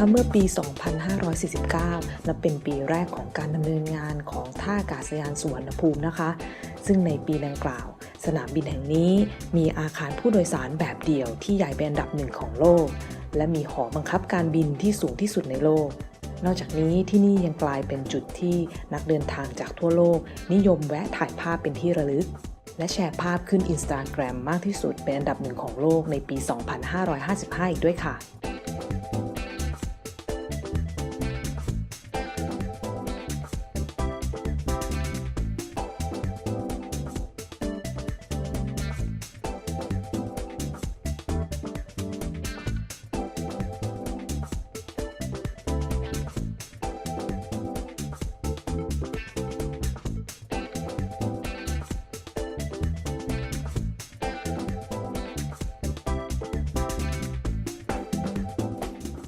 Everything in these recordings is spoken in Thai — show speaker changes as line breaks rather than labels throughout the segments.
นะคะเมื่อปี 2549 และเป็นปีแรกของการดำเนินงานของท่าอากาศยานสุวรรณภูมินะคะ ซึ่งในปีดังกล่าว สนามบินแห่งนี้มีอาคารผู้โดยสารแบบเดี่ยวที่ใหญ่เป็นอันดับหนึ่งของโลก และมีหอบังคับการบินที่สูงที่สุดในโลกนอกจากนี้ที่นี่ยังกลายเป็นจุดที่นักเดินทางจากทั่วโลก นิยมแวะถ่ายภาพเป็นที่ระลึก และแชร์ภาพขึ้น Instagram มากที่สุดเป็นอันดับหนึ่งของโลกในปี 2555 อีกด้วยค่ะ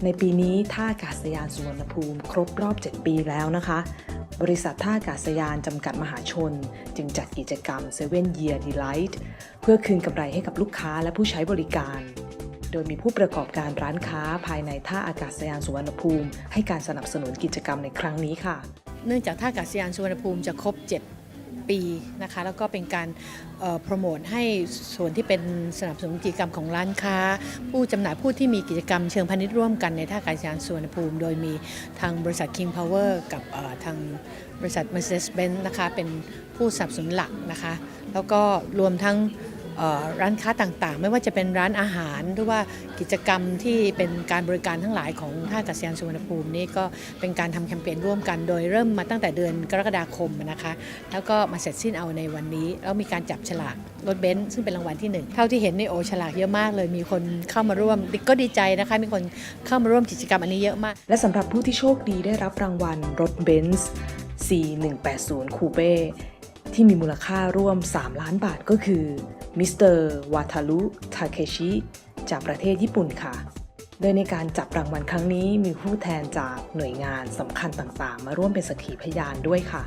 ในปีนี้ท่าอากาศยานสุวรรณภูมิ ครบรอบ 7 ปีแล้วนะคะ บริษัทท่าอากาศยานจำกัดมหาชน จึงจัดกิจกรรม Seven Year Delight เพื่อคืนกำไรให้กับลูกค้าและผู้ใช้บริการ โดยมีผู้ประกอบการร้านค้าภายในท่าอากาศยานสุวรรณภูมิ ให้การสนับสนุนกิจกรรมในครั้งนี้ค่ะ
เนื่องจากท่าอากาศยานสุวรรณภูมิจะครบ 7 ปีนะคะแล้วก็เป็นการโปรโมทให้ส่วนที่เป็นสนับสนุนกิจกรรมของร้านค้า ผู้จำหน่ายผู้ที่มีกิจกรรมเชิงพาณิชย์ร่วมกันในท่าอากาศยานสุวรรณภูมิ โดยมีทางบริษัท King Power กับทางบริษัท Mercedes-Benz นะคะเป็นผู้สนับสนุนหลักนะคะ แล้วก็รวมทั้ง ร้านค้าต่างๆ ไม่ว่าจะเป็นร้านอาหารหรือว่ากิจกรรมที่เป็นการบริการทั้งหลายของท่าอากาศยานสุวรรณภูมินี่ก็เป็นการทำแคมเปญร่วมกัน โดยเริ่มมาตั้งแต่เดือนกรกฎาคมนะคะแล้วก็มาเสร็จสิ้นเอาในวันนี้ แล้วมีการจับฉลากรถเบนซ์ซึ่งเป็นรางวัลที่หนึ่งเท่าที่เห็นในโอฉลากเยอะมากเลย มีคนเข้ามาร่วมก็ดีใจนะคะมีคนเข้ามาร่วมกิจกรรมอันนี้เยอะมาก
และสำหรับผู้ที่โชคดีได้รับรางวัลรถเบนซ์ C180 คูเป้ ที่มีมูลค่าร่วม 3 ล้านบาทก็คือมิสเตอร์วาทารุทาเคชิจากประเทศญี่ปุ่นค่ะ โดยในการจับรางวัลครั้งนี้มีผู้แทนจากหน่วยงานสำคัญต่างๆ มาร่วมเป็นสักขีพยานด้วยค่ะ